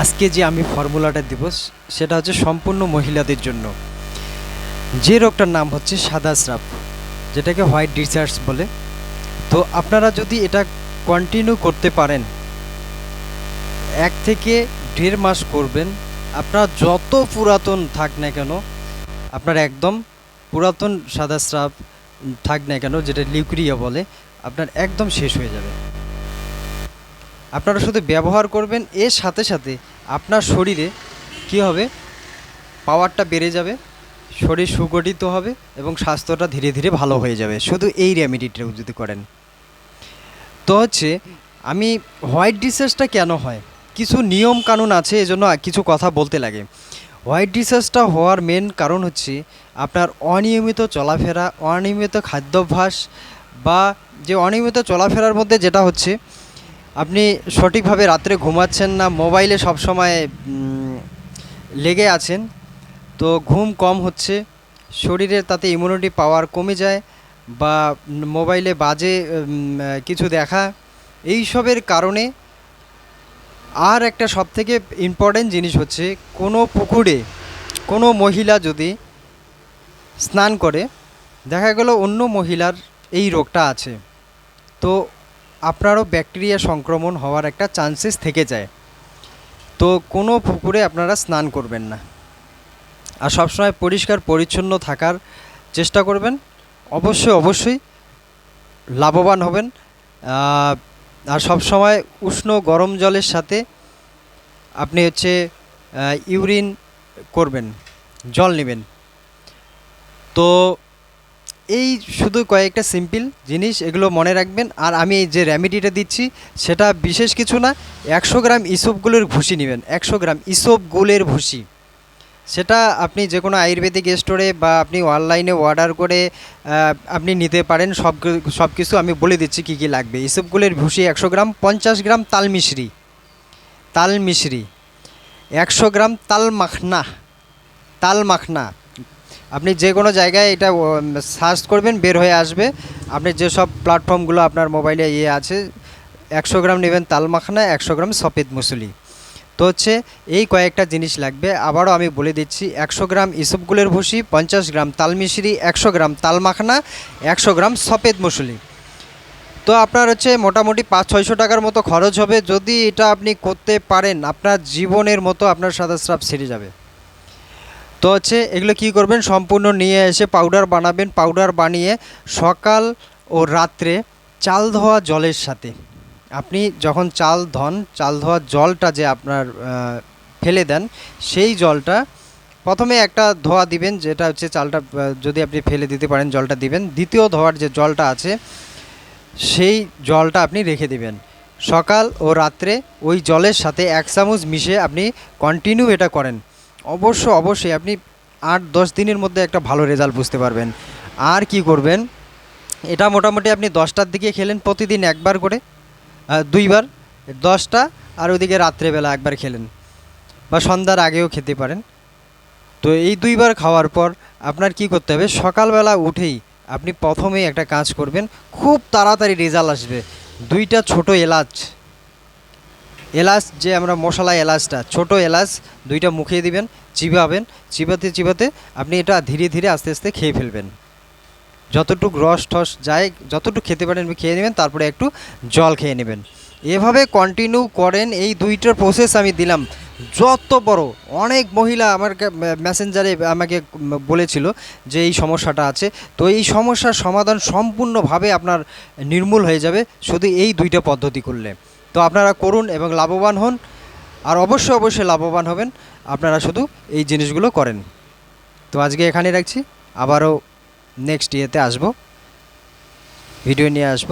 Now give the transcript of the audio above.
আজকে যে আমি ফর্মুলাটা দিব সেটা হচ্ছে সম্পূর্ণ মহিলাদের জন্য। যে রোগটার নাম হচ্ছে সাদা স্রাব, যেটাকে হোয়াইট ডিসার্চ বলে। তো আপনারা যদি এটা কন্টিনিউ করতে পারেন, এক থেকে দেড় মাস করবেন, আপনার যত পুরাতন থাক না কেন, আপনার একদম পুরাতন সাদা স্রাব থাক না কেন, যেটা লিউক্রিয়া বলে, আপনার একদম শেষ হয়ে যাবে। আপনারা শুধু ব্যবহার করবেন, এর সাথে সাথে আপনার শরীরে কী হবে? পাওয়ারটা বেড়ে যাবে, শরীর সুগঠিত হবে এবং স্বাস্থ্যটা ধীরে ধীরে ভালো হয়ে যাবে। শুধু এই রেমেডিটা যদি করেন। তো হচ্ছে, আমি হোয়াইট ডিসার্জটা কেন হয়? কিছু নিয়ম কানুন আছে, এজন্য কিছু কথা বলতে লাগে। হোয়াইট ডিসার্জটা হওয়ার মেন কারণ হচ্ছে, আপনার অনিয়মিত চলাফেরা, অনিয়মিত খাদ্যাভ্যাস বা যে অনিয়মিত চলাফেরার মধ্যে যেটা হচ্ছে আপনি সঠিকভাবে রাত্রে ঘুমাচ্ছেন না মোবাইলে সবসময় উম, লেগে আছেন তো ঘুম কম হচ্ছে শরীরের তাতে ইমিউনিটি পাওয়ার কমে যায় বা মোবাইলে বাজে কিছু দেখা এইসবের কারণে আর একটা সবথেকে ইম্পর্টেন্ট জিনিস হচ্ছে কোনো পুকুরে কোনো মহিলা যদি স্নান করে দেখা গেল অন্য মহিলার এই রোগটা আছে তো আপনারও ব্যাকটেরিয়া সংক্রমণ হওয়ার একটা চান্সেস থেকে যায়। তো কোনো পুকুরে আপনারা স্নান করবেন না। আর সবসময় পরিষ্কার, পরিচ্ছন্ন থাকার চেষ্টা করবেন। অবশ্যই অবশ্যই লাভবান হবেন। আর সবসময় উষ্ণ গরম জলের সাথে আপনি হচ্ছে ইউরিন করবেন, জল নেবেন। তো এই শুধু কয়েকটা সিম্পল জিনিস, এগুলো মনে রাখবেন। আর আমি যে রেমেডিটা দিচ্ছি, সেটা বিশেষ কিছু না। একশো গ্রাম ইসবগুলের ভুসি নেবেন। একশো গ্রাম ইসবগুলের ভুসি। সেটা আপনি যে কোনো আয়ুর্বেদিক স্টোরে বা আপনি অনলাইনে অর্ডার করে আপনি নিতে পারেন। সব সব কিছু আমি বলে দিচ্ছি কী কী লাগবে। ইসবগুলের ভুসি একশো গ্রাম, পঞ্চাশ গ্রাম তাল মিশ্রি। তাল মিশ্রি। একশো গ্রাম তাল মাখনা। তাল মাখনা। আপনি যে কোনো জায়গায় এটা সার্চ করবেন, বের হয়ে আসবে। আপনি যেসব প্ল্যাটফর্মগুলো আপনার মোবাইলে ইয়ে আছে, একশো গ্রাম নেবেন তাল মাখনা একশো গ্রাম সফেদ মুসুলি। তো হচ্ছে এই কয়েকটা জিনিস লাগবে। আবারও আমি বলে দিচ্ছি, একশো গ্রাম ইসবগুলের ভুসি, পঞ্চাশ গ্রাম তাল মিশরি একশো গ্রাম তাল মাখনা একশো গ্রাম সফেদ মুসুলি। তো আপনার হচ্ছে মোটামুটি পাঁচ, ছয়শো টাকার মতো খরচ হবে। যদি এটা আপনি করতে পারেন, আপনার জীবনের মতো আপনার সাদা স্রাব সেরে যাবে। তো হচ্ছে এগুলো কি করবেন? সম্পূর্ণ নিয়ে এসে পাউডার বানাবেন। পাউডার বানিয়ে সকাল ও রাত্রে চাল ধোয়া জলের সাথে। আপনি যখন চাল ধন, চাল ধোয়া জলটা যে আপনার ফেলে দেন, সেই জলটা প্রথমে একটা ধোয়া দিবেন, যেটা হচ্ছে চালটা যদি আপনি ফেলে দিতে পারেন, জলটা দিবেন। দ্বিতীয় ধোয়ার যে জলটা আছে, সেই জলটা আপনি রেখে দিবেন। সকাল ও রাত্রে ওই জলের সাথে এক চামচ মিশে আপনি কন্টিনিউ এটা করেন। অবশ্য, অবশ্যই আপনি আট, দশ দিনের মধ্যে একটা ভালো রেজাল্ট বুঝতে পারবেন। আর কি করবেন? এটা মোটামুটি আপনি দশটার দিকে খেলেন প্রতিদিন একবার করে দুইবার, দশটা আর ওইদিকে রাত্রেবেলা একবার খেলেন। বা সন্ধ্যার আগেও খেতে পারেন। তো এই দুইবার খাওয়ার পর আপনার কি করতে হবে? সকালবেলা উঠেই আপনি প্রথমেই একটা কাজ করবেন, খুব তাড়াতাড়ি রেজাল্ট আসবে। দুইটা ছোট এলাচ এলাচ, যে আমরা মশলা এলাচটা, ছোট এলাচ, দুইটা মুখিয়ে দিবেন, চিবাবেন, চিবাতে চিবাতে আপনি এটা ধীরে ধীরে আস্তে আস্তে খেয়ে ফেলবেন। যতটুকু রস টস যায়, যতটুকু খেতে পারেন খেয়ে নেবেন, তারপরে একটু জল খেয়ে নেবেন। এভাবে কন্টিনিউ করেন, এই দুইটার প্রসেস আমি দিলাম। যত বড়, অনেক মহিলা আমার মেসেঞ্জারে আমাকে বলেছিল যে এই সমস্যাটা আছে। তো এই সমস্যার সমাধান সম্পূর্ণভাবে আপনার নির্মূল হয়ে যাবে শুধু এই দুইটা পদ্ধতি করলে। তো আপনারা করুন এবং লাভবান হন, আর অবশ্যই অবশ্যই লাভবান হবেন। আপনারা শুধু এই জিনিসগুলো করেন। তো আজকে এখানে রাখছি। আবারও নেক্সট ইয়েতে আসব। ভিডিও নিয়ে আসব।